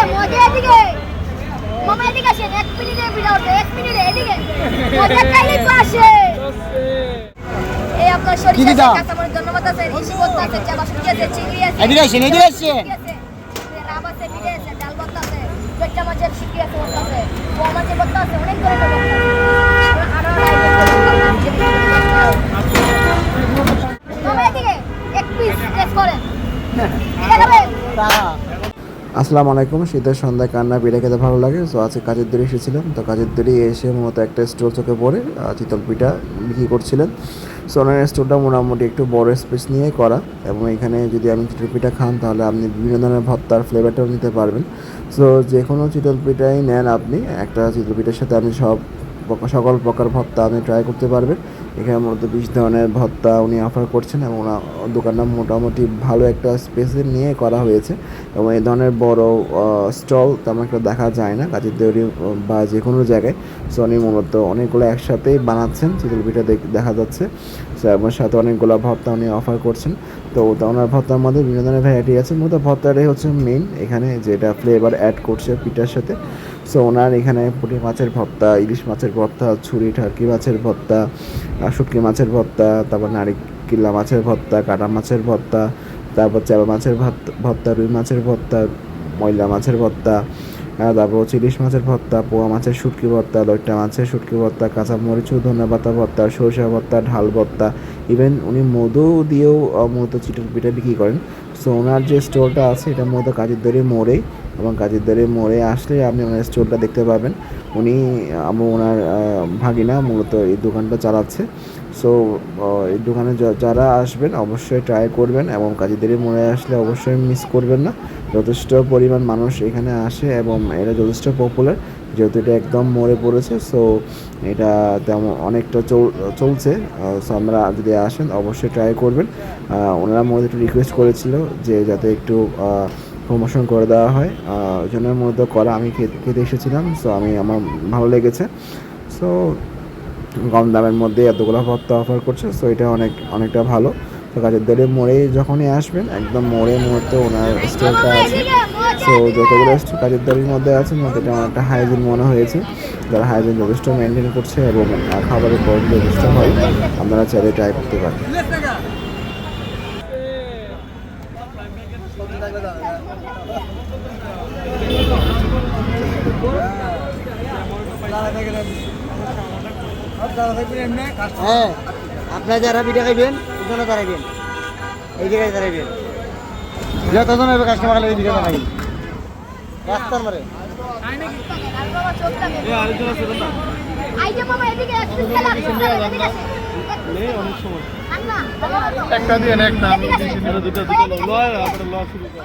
এদিকে মজা এদিকে। মামা এদিকে আসেন এক মিনিটে এক মিনিটে এদিকে। মজা খাইলে পাশে এই আপনার কি সরিষা দিদা? আছে কাঁচামরিচ ধন্যবাদ আছে ইসি করতে আছে চাবা শুকি আছে চিংড়ি আছে এদিকে আসেন, এদিকে আসেন। রাব আছে মিলে আছে ডাল ভর্তা আছে পেট্টা মাছের শুকি আছে ভর্তা আছে পোয়া মাছের ভর্তা আছে অনেক ধরনের ভর্তা আছে। মামা এদিকে এক পিস টেস্ট করেন এটা খাবেন আসসালামু আলাইকুম, শীতের সন্ধ্যায় কান্না পিঠা খেতে ভালো লাগে সো আজকে কাজের দড়ি এসেছিলাম, তো কাজের দড়ি এসে মূলত একটা স্টোর চোখে পড়ে চিতল পিঠা বিক্রি করছিলেন। সো ওনার স্টোরটা মোটামুটি একটু বড় স্পেস নিয়ে করা, এবং এখানে যদি আপনি চিতল পিঠা খান, তাহলে আপনি বিভিন্ন ধরনের ভর্তার ফ্লেভারটাও নিতে পারবেন। সো যে কোনো চিতল পিঠাই নেন আপনি, একটা চিতল পিঠার সাথে আপনি সব সকল প্রকার ভত্তা আপনি ট্রাই করতে পারবেন। এখানে মূলত বিশ ধরনের ভত্তা উনি অফার করছেন এবং দোকানটা মোটামুটি ভালো একটা স্পেসে নিয়ে করা হয়েছে। এবং এই ধরনের বড় স্টল তেমন একটা দেখা যায় না, কাজের তৈরি বা যে কোনো জায়গায়। সো উনি মূলত অনেকগুলো একসাথেই বানাচ্ছেন চিতল পিঠা দেখ- যাচ্ছে। আমার সাথে অনেকগুলো ভত্তা উনি অফার করছেন। তো ওনার ভত্তার মধ্যে বিভিন্ন ধরনের ভ্যারাইটি আছে। মূলত ভর্তাটাই হচ্ছে মেইন এখানে যেটা ফ্লেভার অ্যাড করছে পিঠার সাথে। সো ওনার এখানে পুঁটি মাছের ভর্তা, ইলিশ মাছের ভর্তা, ছুরি ঠারকি মাছের ভর্তা শুটকি মাছের ভর্তা, তারপর নারিকেলা মাছের ভর্তা, কাটা মাছের ভর্তা, তারপর চাবা মাছের ভর্তা রুই মাছের ভর্তা, ময়লা মাছের ভর্তা তারপর হচ্ছে ইলিশ মাছের ভর্তা, পোয়া মাছের শুটকি ভর্তা লইট্টা মাছের শুটকি ভর্তা কাঁচা মরিচ ধনে পাতা ভর্তা সরষা ভর্তা, ঢাল ভর্তা। ইভেন উনি মধু দিয়েও মূলত চিটের পিঠা বিক্রি করেন। সো ওনার যে স্টোরটা আছে, এটা মূলত কাজের মোড়েই এবং কাজের মোড়ে আসলে আপনি ওনার স্টোরটা দেখতে পাবেন। উনি আমি ওনার ভাগিনা মূলত এই দোকানটা চালাচ্ছে। সো এই দোকানে যারা আসবেন অবশ্যই ট্রাই করবেন এবং কাজীদের মোড়ে আসলে অবশ্যই মিস করবেন না। যথেষ্ট পরিমাণ মানুষ এখানে আসে এবং এটা যথেষ্ট পপুলার যেহেতু এটা একদম মোড়ে পড়েছে। সো এটা তেমন অনেকটা চল- চলছে। সো আমরা যদি আসেন অবশ্যই ট্রাই করবেন। ওনারা মধ্যে একটু রিকোয়েস্ট করেছিল যে যাতে একটু প্রমোশন করে দেওয়া হয়। আহ, ওই জন্য মূলত করা আমি খেতে এসেছিলাম সো আমি আমার ভালো লেগেছে। সো কম দামের মধ্যে এতগুলো ভর্তা অফার করছে সো এটা অনেক অনেকটা ভালো। তো কাজের দলে মোড়ে যখনই আসবেন একদম মোড়ে মুহূর্তে ওনার স্টোরটা আছে। সো যতগুলো কাজের দলের মধ্যে আছে মধ্যে আমার একটা হাইজিন মনে হয়েছে। যারা হাইজিন যথেষ্ট মেনটেন করছে এবং খাবারের কোয়ালিটি যথেষ্ট হয় আপনারা চাইলে ট্রাই করতে পারেন। হ্যাঁ আপনারা যারা পিঠা খাইবেন ওখানে দাঁড়াইবেন এই জায়গায় দাঁড়াইবেন একটা দিয়ে। দুটো দুটো লয়। তারপরে ল শুরু কর